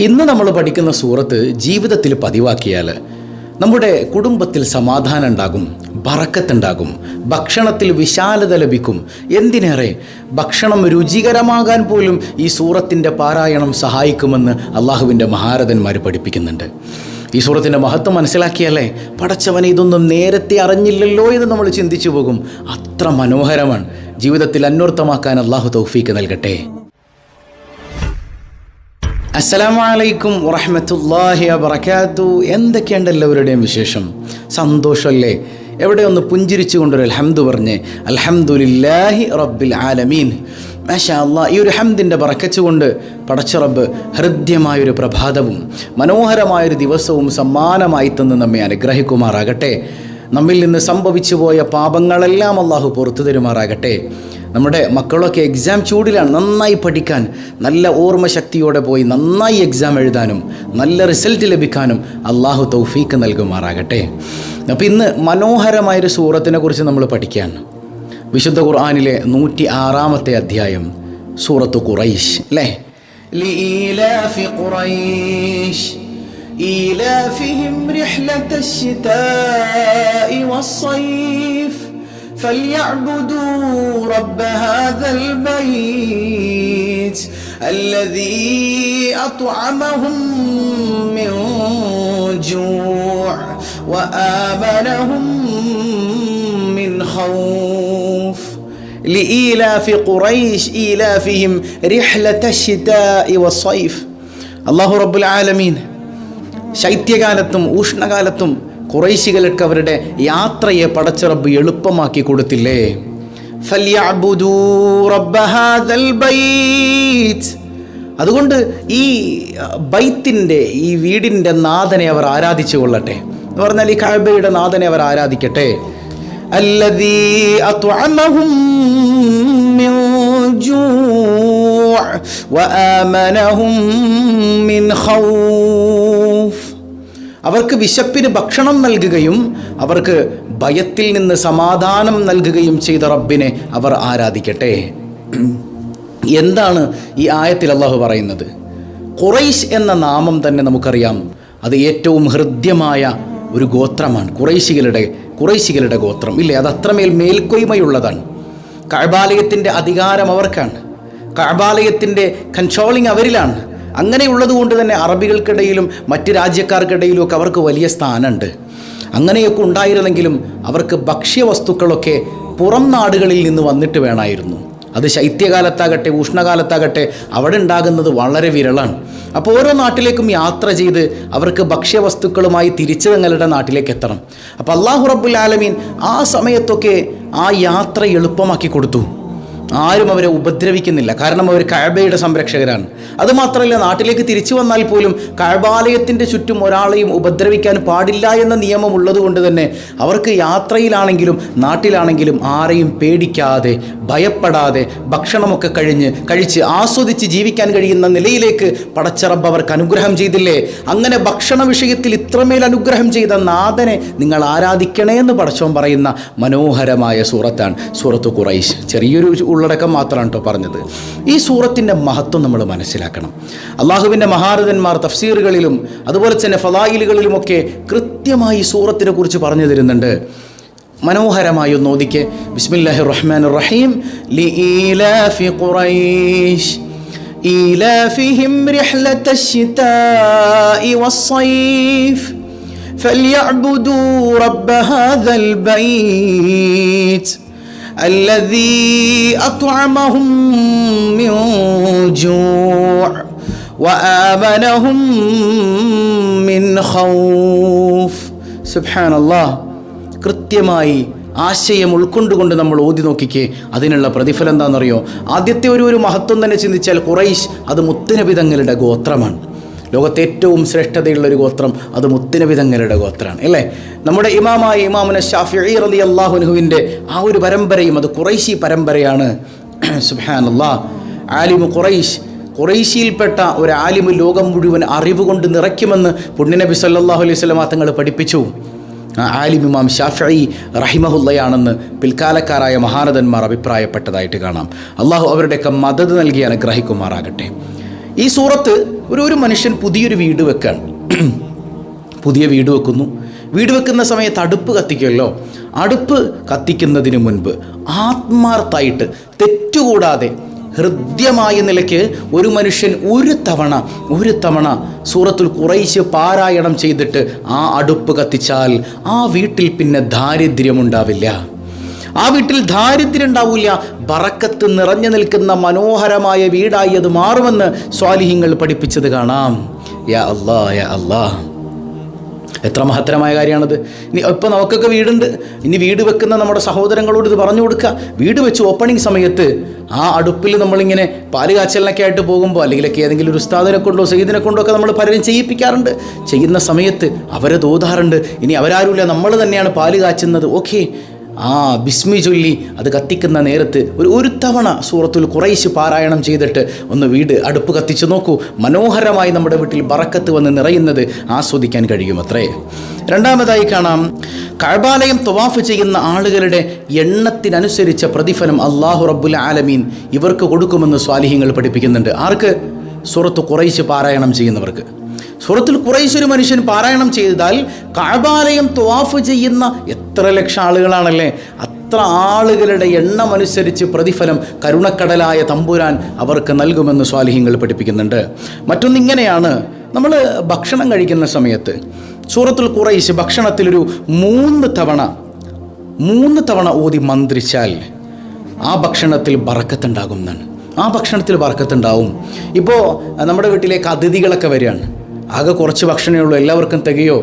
ഇന്ന് നമ്മൾ പഠിക്കുന്ന സൂറത്ത് ജീവിതത്തിൽ പതിവാക്കിയാൽ നമ്മുടെ കുടുംബത്തിൽ സമാധാനം ഉണ്ടാകും ബറക്കത്തുണ്ടാകും ഭക്ഷണത്തിൽ വിശാലത ലഭിക്കും. എന്തിനേറെ? ഭക്ഷണം രുചികരമാകാൻ പോലും ഈ സൂറത്തിന്റെ പാരായണം സഹായിക്കുമെന്ന് അള്ളാഹുവിന്റെ മഹാരഥന്മാർ പഠിപ്പിക്കുന്നുണ്ട്. ഈ സൂറത്തിന്റെ മഹത്വം മനസ്സിലാക്കിയാലേ പടച്ചവനെ ഇതൊന്നും നേരത്തെ അറിഞ്ഞില്ലല്ലോ എന്ന് നമ്മൾ ചിന്തിച്ചു പോകും. അത്ര മനോഹരമാണ്. ജീവിതത്തിൽ അന്വർത്ഥമാക്കാൻ അള്ളാഹു തൗഫീക്ക് നൽകട്ടെ. അസ്സലാമലൈക്കും വറഹമത്തല്ലാഹി വബർക്കാത്തു എന്തൊക്കെയുണ്ട് എല്ലാവരുടെയും വിശേഷം? സന്തോഷമല്ലേ? എവിടെ ഒന്ന് പുഞ്ചിരിച്ചു കൊണ്ടൊരു അൽഹംദു പറഞ്ഞ്. അൽഹംദുലില്ലാഹി റബ്ബിൽ ആലമീൻ. മാഷാ ഈ ഒരു ഹംദിന്റെ പറക്കച്ചുകൊണ്ട് പടച്ച റബ്ബ് ഹൃദ്യമായൊരു പ്രഭാതവും മനോഹരമായൊരു ദിവസവും സമ്മാനമായി തന്ന് നമ്മെ അനുഗ്രഹിക്കുമാറാകട്ടെ. നമ്മിൽ നിന്ന് സംഭവിച്ചു പോയ പാപങ്ങളെല്ലാം അള്ളാഹു പുറത്തു തരുമാറാകട്ടെ. നമ്മുടെ മക്കളൊക്കെ എക്സാം ചൂടിലാണ് നന്നായി പഠിക്കാൻ നല്ല ഓർമ്മശക്തിയോടെ പോയി നന്നായി എക്സാം എഴുതാനും നല്ല റിസൾട്ട് ലഭിക്കാനും അള്ളാഹു തൗഫീക്ക് നൽകുമാറാകട്ടെ അപ്പോൾ ഇന്ന് മനോഹരമായൊരു സൂറത്തിനെ കുറിച്ച് നമ്മൾ പഠിക്കുകയാണ് വിശുദ്ധ ഖുർആാനിലെ നൂറ്റി ആറാമത്തെ അധ്യായം സൂറത്ത് ഖുറൈശ് അല്ലേ ലീലാഫി ഖുറൈശ് إيلافهم رحلة الشتاء والصيف فليعبدوا رب هذا البيت الذي أطعمهم من جوع وآمنهم من خوف لإيلاف قريش إيلافهم رحلة الشتاء والصيف الله رب العالمين ശൈത്യകാലത്തും ഉഷ്ണകാലത്തും കുറേശികൾക്ക് അവരുടെ യാത്രയെ പടച്ചിറബ് എളുപ്പമാക്കി കൊടുത്തില്ലേ? അതുകൊണ്ട് ഈ ബൈത്തിന്റെ ഈ വീടിന്റെ നാഥനെ അവർ ആരാധിച്ചു കൊള്ളട്ടെ? എന്ന് പറഞ്ഞാൽ ഈ കഅബയുടെ നാഥനെ അവർ ആരാധിക്കട്ടെ? അല്ലതീ ഖൗഫ് അവർക്ക് വിശപ്പിന് ഭക്ഷണം നൽകുകയും അവർക്ക് ഭയത്തിൽ നിന്ന് സമാധാനം നൽകുകയും ചെയ്ത റബ്ബിനെ അവർ ആരാധിക്കട്ടെ. എന്താണ് ഈ ആയത്തിൽ അള്ളാഹു പറയുന്നത്? ഖുറൈശ് എന്ന നാമം തന്നെ നമുക്കറിയാം. അത് ഏറ്റവും ഹൃദ്യമായ ഒരു ഗോത്രമാണ്. കുറൈശികളുടെ കുറൈശികളുടെ ഗോത്രം. ഇല്ലേ? അത് അത്രമേൽ മേൽക്കൊയ്മയുള്ളതാണ്. കഴബാലയത്തിന്റെ അധികാരം അവർക്കാണ്. കഴബാലയത്തിന്റെ കൺട്രോളിങ് അവരിലാണ്. അങ്ങനെയുള്ളത് കൊണ്ട് തന്നെ അറബികൾക്കിടയിലും മറ്റ് രാജ്യക്കാർക്കിടയിലും ഒക്കെ അവർക്ക് വലിയ സ്ഥാനമുണ്ട്. അങ്ങനെയൊക്കെ ഉണ്ടായിരുന്നെങ്കിലും അവർക്ക് ഭക്ഷ്യവസ്തുക്കളൊക്കെ പുറം നാടുകളിൽ നിന്ന് വന്നിട്ട് വേണമായിരുന്നു. അത് ശൈത്യകാലത്താകട്ടെ ഉഷ്ണകാലത്താകട്ടെ അവിടെ ഉണ്ടാകുന്നത് വളരെ വിരളാണ്. അപ്പോൾ ഓരോ നാട്ടിലേക്കും യാത്ര ചെയ്ത് അവർക്ക് ഭക്ഷ്യവസ്തുക്കളുമായി തിരിച്ചു തങ്ങളുടെ നാട്ടിലേക്ക് എത്തണം. അപ്പോൾ അള്ളാഹു റബ്ബുൽ ആലമീൻ ആ സമയത്തൊക്കെ ആ യാത്ര എളുപ്പമാക്കി കൊടുത്തു. ആരും അവരെ ഉപദ്രവിക്കുന്നില്ല. കാരണം അവർ കഴബയുടെ സംരക്ഷകരാണ്. അതുമാത്രമല്ല നാട്ടിലേക്ക് തിരിച്ചു വന്നാൽ പോലും കഴബാലയത്തിന്റെ ചുറ്റും ഒരാളെയും ഉപദ്രവിക്കാൻ പാടില്ല എന്ന നിയമം ഉള്ളതുകൊണ്ട് തന്നെ അവർക്ക് യാത്രയിലാണെങ്കിലും നാട്ടിലാണെങ്കിലും ആരെയും പേടിക്കാതെ ഭയപ്പെടാതെ ഭക്ഷണമൊക്കെ കഴിഞ്ഞ് കഴിച്ച് ആസ്വദിച്ച് ജീവിക്കാൻ കഴിയുന്ന നിലയിലേക്ക് പടച്ചറബ് അവർക്ക് അനുഗ്രഹം ചെയ്തില്ലേ? അങ്ങനെ ഭക്ഷണ വിഷയത്തിൽ ഇത്രമേൽ അനുഗ്രഹം ചെയ്ത നാഥനെ നിങ്ങൾ ആരാധിക്കണേ എന്ന് പടച്ചവൻ പറയുന്ന മനോഹരമായ സൂറത്താണ്. സൂറത്ത് കുറൈശ് ചെറിയൊരു ഉള്ളടക്കം മാത്രമാണ് കേട്ടോ പറഞ്ഞത് ഈ സൂറത്തിൻ്റെ മഹത്വം നമ്മൾ മനസ്സിലാക്കണം അള്ളാഹുവിൻ്റെ മഹാരഥന്മാർ തഫ്സീറുകളിലും അതുപോലെ തന്നെ ഫലായിലുകളിലുമൊക്കെ കൃത്യമായി സൂറത്തിനെ കുറിച്ച് പറഞ്ഞു തരുന്നുണ്ട് മനോഹരമായി ഒന്ന് ഓദിക്കെ ബിസ്മില്ലാഹി റഹ്മാൻ റഹീം ലി ഖുറൈശ് إيلافهم رحلة الشتاء والصيف فليعبدوا رب هذا البيت الذي أطعمهم من جوع وآمنهم من خوف سبحان الله കൃത്യമായി ആശയം ഉൾക്കൊണ്ടുകൊണ്ട് നമ്മൾ ഓതി നോക്കിക്കേ അതിനുള്ള പ്രതിഫലം എന്താണെന്നറിയോ ആദ്യത്തെ ഒരു ഒരു മഹത്വം തന്നെ ചിന്തിച്ചാൽ ഖുറൈശ് അത് മുത്തനബി തങ്ങളുടെ ഗോത്രമാണ് ലോകത്തെ ഏറ്റവും ശ്രേഷ്ഠതയുള്ള ഒരു ഗോത്രം അത് മുത്തനബി തങ്ങളുടെ ഗോത്രമാണ് അല്ലേ? നമ്മുടെ ഇമാമായ ഇമാമുന ഷാഫി റലി അള്ളാഹുനുഹുവിന്റെ ആ ഒരു പരമ്പരയും അത് കുറൈശി പരമ്പരയാണ്. അള്ളാഹ് ആലിമു കുറൈശ് കുറൈശിയിൽപ്പെട്ട ഒരു ആലിമു ലോകം മുഴുവൻ അറിവ് കൊണ്ട് നിറയ്ക്കുമെന്ന് പുണ്യനബി സല്ലാഹു അലൈഹി സ്വലമാ തങ്ങൾ പഠിപ്പിച്ചു. ആലിം ഇമാം ഷാഫി റഹിമഹുല്ലയാണെന്ന് പിൽക്കാലക്കാരായ മഹാനദന്മാർ അഭിപ്രായപ്പെട്ടതായിട്ട് കാണാം. അള്ളാഹു അവരുടെയൊക്കെ മദത് നൽകി അനുഗ്രഹിക്കുമാറാകട്ടെ. ഈ സൂറത്ത് ഒരു ഒരു മനുഷ്യൻ പുതിയൊരു വീട് വെക്കാണ്. പുതിയ വീട് വെക്കുന്നു. വീട് വെക്കുന്ന സമയത്ത് അടുപ്പ് കത്തിക്കുമല്ലോ. അടുപ്പ് കത്തിക്കുന്നതിന് മുൻപ് ആത്മാർത്ഥമായിട്ട് തെറ്റുകൂടാതെ ഹൃദ്യമായ നിലയ്ക്ക് ഒരു മനുഷ്യൻ ഒരു തവണ ഒരു തവണ സൂറത്തുൽ കുറയിച്ച് പാരായണം ചെയ്തിട്ട് ആ അടുപ്പ് കത്തിച്ചാൽ ആ വീട്ടിൽ പിന്നെ ദാരിദ്ര്യമുണ്ടാവില്ല. ആ വീട്ടിൽ ദാരിദ്ര്യം ഉണ്ടാവില്ല ബറക്കത്ത് നിറഞ്ഞു നിൽക്കുന്ന മനോഹരമായ വീടായി അത് മാറുമെന്ന് സ്വാലിഹിങ്ങൾ പഠിപ്പിച്ചത് കാണാം. എത്ര മഹത്തരമായ കാര്യമാണത്. ഇനി ഇപ്പം നമുക്കൊക്കെ വീടുണ്ട്. ഇനി വീട് വെക്കുന്ന നമ്മുടെ സഹോദരങ്ങളോട് ഇത് പറഞ്ഞു കൊടുക്കുക വീട് വെച്ച് ഓപ്പണിംഗ് സമയത്ത് ആ അടുപ്പിൽ നമ്മളിങ്ങനെ പാൽ കാച്ചലിനൊക്കെ ആയിട്ട് പോകുമ്പോൾ അല്ലെങ്കിൽ ഏതെങ്കിലും ഒരു ഉസ്താദിനെ കൊണ്ടോ സയ്യിദിനെ കൊണ്ടോ ഒക്കെ നമ്മൾ പലരും ചെയ്യിപ്പിക്കാറുണ്ട്. ചെയ്യുന്ന സമയത്ത് അവരെ തോതാറുണ്ട്. ഇനി അവരാരുമില്ല. നമ്മൾ തന്നെയാണ് പാൽ കാച്ചുന്നത്. ഓക്കെ. ആ ബിസ്മി ചൊല്ലി അത് കത്തിക്കുന്ന നേരത്ത് ഒരു ഒരു തവണ സൂറത്തുൽ കുറൈശ് പാരായണം ചെയ്തിട്ട് ഒന്ന് വീട് അടുപ്പ് കത്തിച്ച് നോക്കൂ. മനോഹരമായി നമ്മുടെ വീട്ടിൽ ബറക്കത്ത് വന്ന് നിറയുന്നത് ആസ്വദിക്കാൻ കഴിയും അത്രേ രണ്ടാമതായി കാണാം കഴബാലയം തവാഫ് ചെയ്യുന്ന ആളുകളുടെ എണ്ണത്തിനനുസരിച്ച പ്രതിഫലം അള്ളാഹു റബ്ബുൽ ആലമീൻ ഇവർക്ക് കൊടുക്കുമെന്ന് സ്വാലിഹ്യങ്ങൾ പഠിപ്പിക്കുന്നുണ്ട്. ആർക്ക്? സൂറത്ത് കുറൈശ് പാരായണം ചെയ്യുന്നവർക്ക്. സൂറത്തിൽ കുറേശ്ശെ ഒരു മനുഷ്യൻ പാരായണം ചെയ്താൽ കാബാലയം ത്വാഫ് ചെയ്യുന്ന എത്ര ലക്ഷം ആളുകളാണല്ലേ? അത്ര ആളുകളുടെ എണ്ണമനുസരിച്ച് പ്രതിഫലം കരുണക്കടലായ തമ്പുരാൻ അവർക്ക് നൽകുമെന്ന് സ്വാലിഹ്യങ്ങൾ പഠിപ്പിക്കുന്നുണ്ട്. മറ്റൊന്നിങ്ങനെയാണ് നമ്മൾ ഭക്ഷണം കഴിക്കുന്ന സമയത്ത് സൂറത്തുൽ കുറേശ്ശ് ഭക്ഷണത്തിലൊരു മൂന്ന് തവണ മൂന്ന് തവണ ഓതി മന്ത്രിച്ചാൽ ആ ഭക്ഷണത്തിൽ ബറക്കത്തുണ്ടാകും എന്നാണ്. ആ ഭക്ഷണത്തിൽ ബറക്കത്തുണ്ടാവും. ഇപ്പോൾ നമ്മുടെ വീട്ടിലേക്ക് അതിഥികളൊക്കെ വരികയാണ്. ആകെ കുറച്ച് ഭക്ഷണമേ ഉള്ളൂ. എല്ലാവർക്കും തികയോ?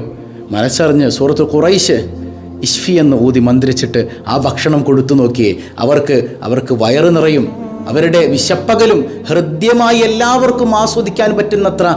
മനസ്സറിഞ്ഞ് സൂറത്ത് കുറൈശ് ഇഷ്ഫി എന്ന് ഊതി മന്ത്രിച്ചിട്ട് ആ ഭക്ഷണം കൊടുത്തു നോക്കിയേ. അവർക്ക് അവർക്ക് വയറ് നിറയും. അവരുടെ വിശപ്പകലും ഹൃദ്യമായി എല്ലാവർക്കും ആസ്വദിക്കാൻ പറ്റുന്നത്ര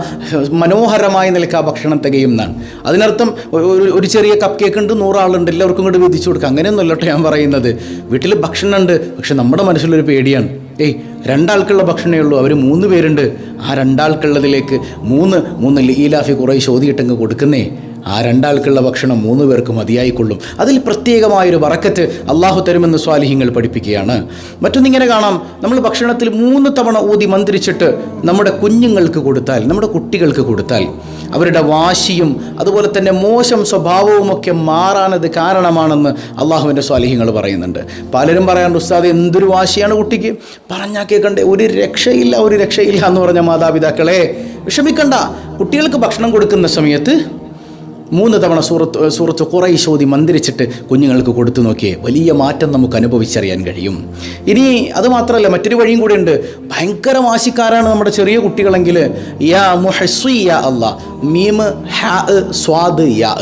മനോഹരമായ നിലയ്ക്ക് ആ ഭക്ഷണം തികയും എന്നാണ്. അതിനർത്ഥം ഒരു ഒരു ചെറിയ കപ്പ് കേക്ക് ഉണ്ട് നൂറാളുണ്ട് എല്ലാവർക്കും കൂടി വിധിച്ചു കൊടുക്കുക അങ്ങനെയൊന്നുമല്ലോട്ടെ ഞാൻ പറയുന്നത്. വീട്ടിൽ ഭക്ഷണമുണ്ട് പക്ഷെ നമ്മുടെ മനസ്സിലൊരു പേടിയാണ്. ഏയ് രണ്ടാൾക്കുള്ള ഭക്ഷണമേ ഉള്ളൂ. അവർ മൂന്ന് പേരുണ്ട്. ആ രണ്ടാൾക്കുള്ളതിലേക്ക് മൂന്ന് മൂന്ന് ലീലാഫി കുറേ ചോദിയിട്ടങ്ങ് കൊടുക്കുന്നേ. ആ രണ്ടാൾക്കുള്ള ഭക്ഷണം മൂന്ന് പേർക്ക് മതിയായിക്കൊള്ളും. അതിൽ പ്രത്യേകമായൊരു വറക്കത്ത് അള്ളാഹു തരുമെന്ന് സ്വാലിഹ്യങ്ങൾ പഠിപ്പിക്കുകയാണ്. മറ്റൊന്നിങ്ങനെ കാണാം. നമ്മൾ ഭക്ഷണത്തിൽ മൂന്ന് തവണ ഊതി മന്ത്രിച്ചിട്ട് നമ്മുടെ കുഞ്ഞുങ്ങൾക്ക് കൊടുത്താൽ നമ്മുടെ കുട്ടികൾക്ക് കൊടുത്താൽ അവരുടെ വാശിയും അതുപോലെ തന്നെ മോശം സ്വഭാവവുമൊക്കെ മാറാനത് കാരണമാണെന്ന് അള്ളാഹുവിന്റെ സ്വാലിഹ്യങ്ങൾ പറയുന്നുണ്ട്. പലരും പറയാറുണ്ട് ഉസ്താദ് എന്തൊരു വാശിയാണ് കുട്ടിക്ക്? പറഞ്ഞാൽ കേൾക്കണ്ടേ ഒരു രക്ഷയില്ല ഒരു രക്ഷയില്ല എന്ന് പറഞ്ഞ മാതാപിതാക്കളെ വിഷമിക്കണ്ട. കുട്ടികൾക്ക് ഭക്ഷണം കൊടുക്കുന്ന സമയത്ത് മൂന്ന് തവണ സൂറത്ത് സൂറത്ത് കുറൈശോതി മന്ദിരിച്ചിട്ട് കുഞ്ഞുങ്ങൾക്ക് കൊടുത്തു നോക്കിയേ. വലിയ മാറ്റം നമുക്ക് അനുഭവിച്ചറിയാൻ കഴിയും. ഇനി അതുമാത്രമല്ല മറ്റൊരു വഴിയും കൂടെ ഉണ്ട്. ഭയങ്കര വാശിക്കാരാണ് നമ്മുടെ ചെറിയ കുട്ടികളെങ്കിൽ യാ മുഹസ്വി യാ അള്ളാ മീം ഹാ സ്വാദ് യാ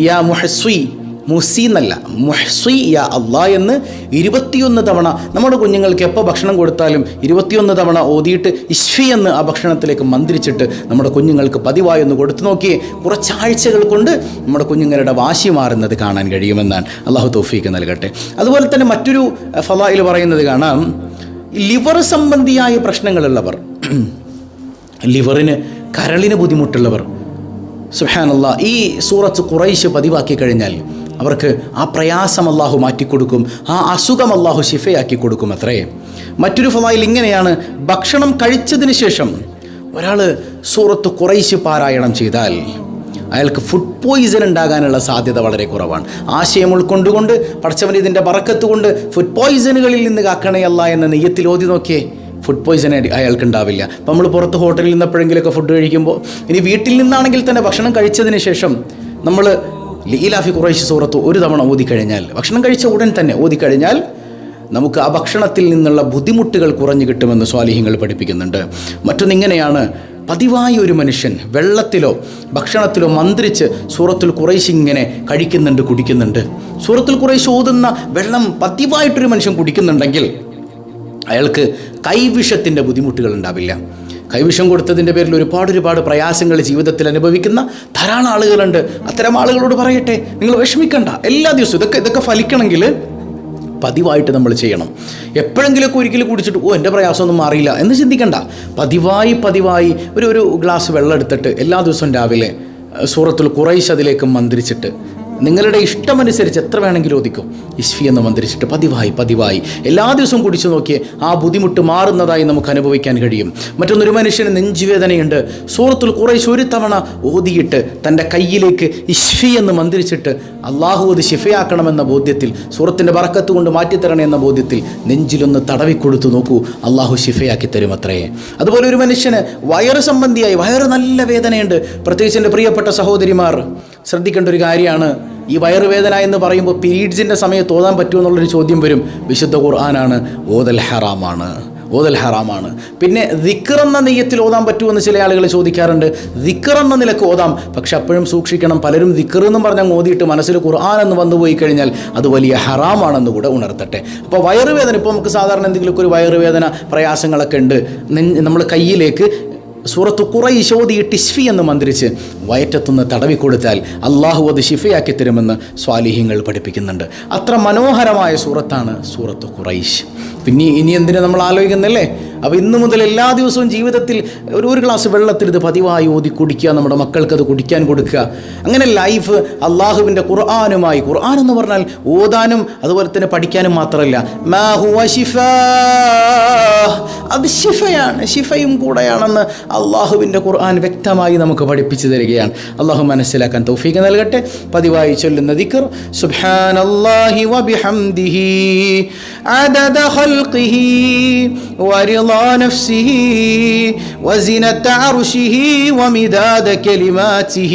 യാ മുഹസ്വി മുസി എന്നല്ല മുഹ്സി യാ അള്ളാ എന്ന് ഇരുപത്തിയൊന്ന് തവണ നമ്മുടെ കുഞ്ഞുങ്ങൾക്ക് എപ്പോൾ ഭക്ഷണം കൊടുത്താലും ഇരുപത്തിയൊന്ന് തവണ ഓതിയിട്ട് ഇഷ്ഫി എന്ന് ആ ഭക്ഷണത്തിലേക്ക് മന്ത്രിച്ചിട്ട് നമ്മുടെ കുഞ്ഞുങ്ങൾക്ക് പതിവായി ഒന്ന് കൊടുത്തു നോക്കിയേ. കുറച്ചാഴ്ചകൾ കൊണ്ട് നമ്മുടെ കുഞ്ഞുങ്ങളുടെ വാശി മാറുന്നത് കാണാൻ കഴിയുമെന്നാണ്. അള്ളാഹു തോഫീക്ക് നൽകട്ടെ. അതുപോലെ തന്നെ മറ്റൊരു ഫലായിൽ പറയുന്നത് കാണാം. ലിവർ സംബന്ധിയായ പ്രശ്നങ്ങളുള്ളവർ ലിവറിന് കരളിന് ബുദ്ധിമുട്ടുള്ളവർ. സുഹാനുള്ള ഈ സൂറത്ത് കുറൈശ് പതിവാക്കി കഴിഞ്ഞാൽ അവർക്ക് ആ പ്രയാസം അള്ളാഹു മാറ്റിക്കൊടുക്കും ആ അസുഖം അള്ളാഹു ശിഫയാക്കി കൊടുക്കും അത്രേ മറ്റൊരു ഫലായിൽ ഇങ്ങനെയാണ് ഭക്ഷണം കഴിച്ചതിന് ശേഷം ഒരാൾ സൂറത്ത് കുറൈശ് പാരായണം ചെയ്താൽ അയാൾക്ക് ഫുഡ് പോയിസൺ ഉണ്ടാകാനുള്ള സാധ്യത വളരെ കുറവാണ്. ആശയം ഉൾക്കൊണ്ടുകൊണ്ട് പഠിച്ചവൻ ഇതിന്റെ പറക്കത്ത് കൊണ്ട് ഫുഡ് പോയിസണുകളിൽ നിന്ന് കാക്കണയല്ല എന്ന നെയ്യത്തിൽ ഓതി നോക്കിയേ ഫുഡ് പോയിസൺ അയാൾക്ക് ഉണ്ടാവില്ല. അപ്പം നമ്മൾ പുറത്ത് ഹോട്ടലിൽ നിന്ന് എപ്പോഴെങ്കിലുമൊക്കെ ഫുഡ് കഴിക്കുമ്പോൾ ഇനി വീട്ടിൽ നിന്നാണെങ്കിൽ തന്നെ ഭക്ഷണം കഴിച്ചതിന് ശേഷം നമ്മൾ ലീലാഫി കുറേശ്ശി സൂറത്ത് ഒരു തവണ ഓതിക്കഴിഞ്ഞാൽ ഭക്ഷണം കഴിച്ച ഉടൻ തന്നെ ഓതിക്കഴിഞ്ഞാൽ നമുക്ക് ആ ഭക്ഷണത്തിൽ നിന്നുള്ള ബുദ്ധിമുട്ടുകൾ കുറഞ്ഞു കിട്ടുമെന്ന് സ്വാലിഹ്യങ്ങൾ പഠിപ്പിക്കുന്നുണ്ട്. മറ്റൊന്നിങ്ങനെയാണ് പതിവായി ഒരു മനുഷ്യൻ വെള്ളത്തിലോ ഭക്ഷണത്തിലോ മന്ത്രിച്ച് സൂറത്തുൽ കുറേശ് ഇങ്ങനെ കഴിക്കുന്നുണ്ട് കുടിക്കുന്നുണ്ട്. സൂറത്തുൽ കുറേശ് ഓതുന്ന വെള്ളം പതിവായിട്ടൊരു മനുഷ്യൻ കുടിക്കുന്നുണ്ടെങ്കിൽ അയാൾക്ക് കൈവിഷത്തിന്റെ ബുദ്ധിമുട്ടുകൾ ഉണ്ടാവില്ല. കൈവിഷം കൊടുത്തതിന്റെ പേരിൽ ഒരുപാട് ഒരുപാട് പ്രയാസങ്ങൾ ജീവിതത്തിൽ അനുഭവിക്കുന്ന ധാരാളം ആളുകളുണ്ട്. അത്തരം ആളുകളോട് പറയട്ടെ നിങ്ങൾ വിഷമിക്കണ്ട. എല്ലാ ദിവസവും ഇതൊക്കെ ഇതൊക്കെ ഫലിക്കണമെങ്കിൽ പതിവായിട്ട് നമ്മൾ ചെയ്യണം. എപ്പോഴെങ്കിലുമൊക്കെ ഒരിക്കലും കുടിച്ചിട്ട് ഓ എന്റെ പ്രയാസമൊന്നും മാറിയില്ല എന്ന് ചിന്തിക്കണ്ട. പതിവായി പതിവായി ഒരു ഒരു ഗ്ലാസ് വെള്ളം എടുത്തിട്ട് എല്ലാ ദിവസവും രാവിലെ സൂറത്തുൽ കുറൈശ് അതിലേക്ക് മന്ത്രിച്ചിട്ട് നിങ്ങളുടെ ഇഷ്ടമനുസരിച്ച് എത്ര വേണമെങ്കിലും ഒതുക്കും ഇഷ്ഫി എന്ന് മന്ത്രിച്ചിട്ട് പതിവായി പതിവായി. എല്ലാ ദിവസവും കുടിച്ചു നോക്കി ആ ബുദ്ധിമുട്ട് മാറുന്നതായി നമുക്ക് അനുഭവിക്കാൻ കഴിയും. മറ്റൊന്നൊരു മനുഷ്യന് നെഞ്ചുവേദനയുണ്ട്. സൂറത്തുൽ കുറേശ്ശെ ഒരു തവണ ഓതിയിട്ട് തന്റെ കയ്യിലേക്ക് ഇഷ്ഫി എന്ന് മന്ത്രിച്ചിട്ട് അള്ളാഹു അത് ഷിഫയാക്കണമെന്ന ബോധ്യത്തിൽ സൂറത്തിന്റെ വറക്കത്ത് കൊണ്ട് മാറ്റിത്തരണേ എന്ന ബോധ്യത്തിൽ നെഞ്ചിലൊന്ന് തടവിക്കൊടുത്തു നോക്കൂ അള്ളാഹു ഷിഫയാക്കി തരും അത്രേ അതുപോലെ ഒരു മനുഷ്യന് വയറ് സംബന്ധിയായി വയറ് നല്ല വേദനയുണ്ട്. പ്രത്യേകിച്ച് എന്റെ പ്രിയപ്പെട്ട സഹോദരിമാർ ശ്രദ്ധിക്കേണ്ട ഒരു കാര്യമാണ്. ഈ വയറുവേദന എന്ന് പറയുമ്പോൾ പീരീഡ്സിന്റെ സമയത്ത് തോന്നാൻ പറ്റുമോ എന്നുള്ളൊരു ചോദ്യം വരും. വിശുദ്ധ ഖുർആനാണ് ഓതൽ ഹറാമാണ്. ഓതൽ ഹറാമാണ്. പിന്നെ ദിക്കർ എന്ന നെയ്യത്തിൽ ഓതാൻ പറ്റുമെന്ന് ചില ആളുകൾ ചോദിക്കാറുണ്ട്. ദിക്കർ എന്ന നിലയ്ക്ക് ഓതാം. പക്ഷെ അപ്പോഴും സൂക്ഷിക്കണം. പലരും ദിക്കർ എന്നും പറഞ്ഞാൽ ഓതിയിട്ട് മനസ്സിൽ ഖുർആൻ എന്ന് വന്നു പോയി കഴിഞ്ഞാൽ അത് വലിയ ഹറാമാണെന്ന് കൂടെ ഉണർത്തട്ടെ. അപ്പോൾ വയറുവേദന ഇപ്പോൾ നമുക്ക് സാധാരണ എന്തെങ്കിലുമൊക്കെ ഒരു വയറുവേദന പ്രയാസങ്ങളൊക്കെ ഉണ്ട്. നമ്മൾ കയ്യിലേക്ക് സൂറത്ത് കുറൈ ശോധിയിട്ട് ഇഷ്ഫി എന്ന് മന്ത്രിച്ച് വയറ്റത്തുനിന്ന് തടവി കൊടുത്താൽ അള്ളാഹു അത് ഷിഫയാക്കി തരുമെന്ന് സ്വാലിഹ്യങ്ങൾ പഠിപ്പിക്കുന്നുണ്ട്. അത്ര മനോഹരമായ സൂറത്താണ് സൂറത്ത് കുറൈശ് പിന്നെ ഇനി എന്തിനു നമ്മൾ ആലോചിക്കുന്നില്ലേ? അപ്പോൾ ഇന്ന് മുതൽ എല്ലാ ദിവസവും ജീവിതത്തിൽ ഒരു ഒരു ഗ്ലാസ് വെള്ളത്തിൽ ഇത് പതിവായി ഓതി കുടിക്കുക നമ്മുടെ മക്കൾക്ക് അത് കുടിക്കാൻ കൊടുക്കുക. അങ്ങനെ ലൈഫ് അള്ളാഹുവിന്റെ ഖുർആാനുമായി ഖുർആൻ എന്ന് പറഞ്ഞാൽ ഓതാനും അതുപോലെ തന്നെ പഠിക്കാനും മാത്രമല്ല. അത് ഷിഫയാണ് ഷിഫയും കൂടെയാണെന്ന് അള്ളാഹുവിന്റെ ഖുർആൻ വ്യക്തമായി നമുക്ക് പഠിപ്പിച്ചു തരികയാണ്. അള്ളാഹു മനസ്സിലാക്കാൻ തൗഫീഖ് നൽകട്ടെ. പതിവായി ചൊല്ലുന്ന ദിക്കർ സുബ്ഹാൻ അള്ളാഹി വബിഹംദിഹി അദദ ഖൽഖിഹി വരിള نفسه وزنة عرشه ومداد كلماته.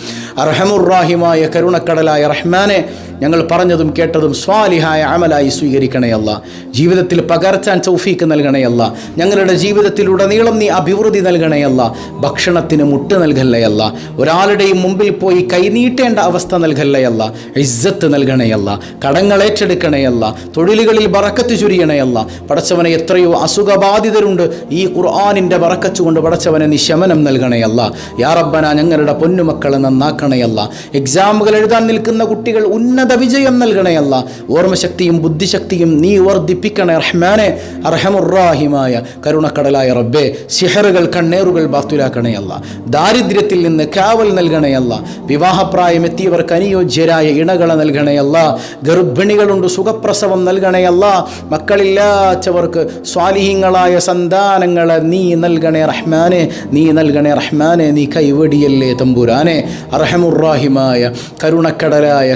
അർഹമുറാഹിമായ കരുണക്കടലായ റഹ്മാനെ ഞങ്ങൾ പറഞ്ഞതും കേട്ടതും സ്വാലിഹായ അമലായി സ്വീകരിക്കണയല്ല ജീവിതത്തിൽ പകർച്ചാൻ ചൗഫീക്ക് നൽകണയല്ല ഞങ്ങളുടെ ജീവിതത്തിലുടനീളം നീ അഭിവൃദ്ധി നൽകണയല്ല ഭക്ഷണത്തിന് മുട്ട് നൽകല്ലയല്ല ഒരാളുടെയും മുമ്പിൽ പോയി കൈനീട്ടേണ്ട അവസ്ഥ നൽകല്ലയല്ല ഇസ്സത്ത് നൽകണയല്ല കടങ്ങൾ ഏറ്റെടുക്കണയല്ല തൊഴിലുകളിൽ ബറക്കത്ത് ചുരിയണയല്ല പടച്ചവനെ എത്രയോ അസുഖബാധിതരുണ്ട്. ഈ ഖുർആാനിന്റെ ബറക്കച്ചുകൊണ്ട് പടച്ചവനെ നീ ശമനം നൽകണയല്ല യാറബ്ബന ഞങ്ങളുടെ പൊന്നുമക്കളെ നന്നാക്കണയല്ല എക്സാമുകൾ എഴുതാൻ നിൽക്കുന്ന കുട്ടികൾ ഉന്നത വിജയം നൽകണേ അല്ല. ഓർമ്മശക്തിയും ബുദ്ധിശക്തിയും നീ വർദ്ധിപ്പിക്കണേ റഹ്മാനെ. അർഹമുറാഹിമായ കരുണക്കടലായ റബ്ബെ സിഹറുകൾ കണ്ണേറുകൾ ബാത്തുലാക്കണയല്ല ദാരിദ്ര്യത്തിൽ നിന്ന് കാവൽ നൽകണേ അല്ല. വിവാഹപ്രായം എത്തിയവർക്ക് അനുയോജ്യരായ ഇണകളെ നൽകണയല്ല ഗർഭിണികളുണ്ട് സുഖപ്രസവം നൽകണേ അല്ല. മക്കളില്ലാത്തവർക്ക് സ്വാലിഹ്യങ്ങളായ സന്താനങ്ങളെ നീ നൽകണേ റഹ്മാനെ. നീ നൽകണേ റഹ്മാനെ. നീ കൈവടിയല്ലേ തമ്പുരാനെ. അർഹമുറാഹിമായ കരുണക്കടലായ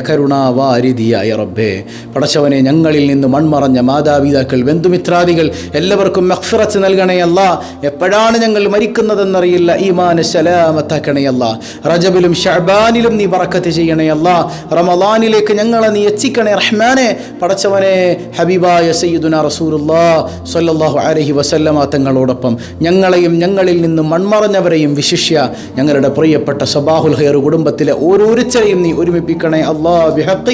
കരുണാവാരിധിയായ റബ്ബേ പടച്ചവനെ ഞങ്ങളിൽ നിന്ന് മൺമറഞ്ഞ മാതാപിതാക്കൾ ബന്ധുമിത്രാദികൾ എല്ലാവർക്കും മഖ്ഫിറത്ത് നൽകണയല്ല എപ്പോഴാണ് ഞങ്ങൾ മരിക്കുന്നതെന്നറിയില്ല ഈമാന സലാമത്താക്കണയല്ല റജബിലും ഷബാനിലും നീ പറക്കത്ത് ചെയ്യണയല്ല റമലാനിലേക്ക് ഞങ്ങളെ നീ എത്തിക്കണേ റഹ്മാനെ. പടച്ചവനെ ഹബീബായ സയ്യിദുന റസൂലുല്ലാ സ്വല്ലല്ലാഹു അലഹി വസല്ലമ തങ്ങളോടൊപ്പം ഞങ്ങളെയും ഞങ്ങളിൽ നിന്ന് മൺമറഞ്ഞവരെയും വിശിഷ്യ ഞങ്ങളുടെ പ്രിയപ്പെട്ട സബാഹുൽ ഹെയർ കുടുംബത്തിലെ ഓരോരുത്തരെയും നീ ഒരുമിപ്പിക്കണേ അള്ളാ